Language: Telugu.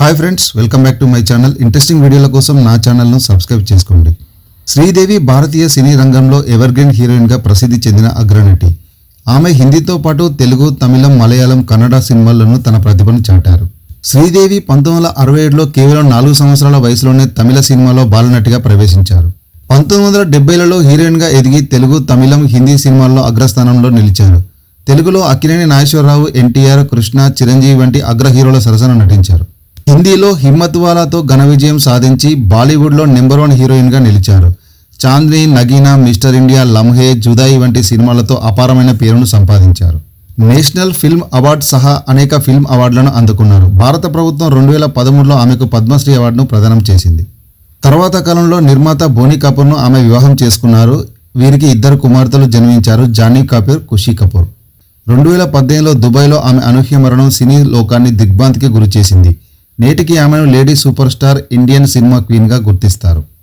Hi friends welcome back to my channel interesting వీడియోల కోసం నా ఛానల్ను సబ్స్క్రైబ్ చేసుకోండి. శ్రీదేవి భారతీయ సినీ రంగంలో ఎవర్గ్రీన్ హీరోయిన్గా ప్రసిద్ధి చెందిన అగ్రనటి. ఆమె హిందీతో పాటు తెలుగు తమిళం మలయాళం కన్నడ సినిమాల్లోనూ తన ప్రతిభను చాటారు. శ్రీదేవి పంతొమ్మిది వందల అరవై ఏడులో కేవలం నాలుగు సంవత్సరాల వయసులోనే తమిళ సినిమాలో బాలనటిగా ప్రవేశించారు. పంతొమ్మిది వందల డెబ్బైలలో హీరోయిన్గా ఎదిగి తెలుగు తమిళం హిందీ సినిమాల్లో అగ్రస్థానంలో నిలిచారు. తెలుగులో అక్కినేని నాగేశ్వరరావు ఎన్టీఆర్ కృష్ణ చిరంజీవి వంటి అగ్ర హీరోల సరసన నటించారు. హిందీలో హిమ్మత్వాలతో ఘన విజయం సాధించి బాలీవుడ్లో నెంబర్ వన్ హీరోయిన్గా నిలిచారు. చాంద్ని నగీనా మిస్టర్ ఇండియా లమ్హే జుదాయి వంటి సినిమాలతో అపారమైన పేరును సంపాదించారు. నేషనల్ ఫిల్మ్ అవార్డ్ సహా అనేక ఫిల్మ్ అవార్డులను అందుకున్నారు. భారత ప్రభుత్వం రెండు వేల పదమూడులో ఆమెకు పద్మశ్రీ అవార్డును ప్రదానం చేసింది. తర్వాత కాలంలో నిర్మాత బోనీ కపూర్ను ఆమె వివాహం చేసుకున్నారు. వీరికి ఇద్దరు కుమార్తెలు జన్మించారు. జానీ కపూర్ ఖుషీ కపూర్. రెండు వేల పద్దెనిమిదిలో దుబాయ్లో ఆమె అనూహ్య మరణం సినీ లోకాన్ని దిగ్భ్రాంతికి గురిచేసింది. నేటికి ఆమెను lady super star Indian cinema క్వీన్గా గుర్తిస్తారు.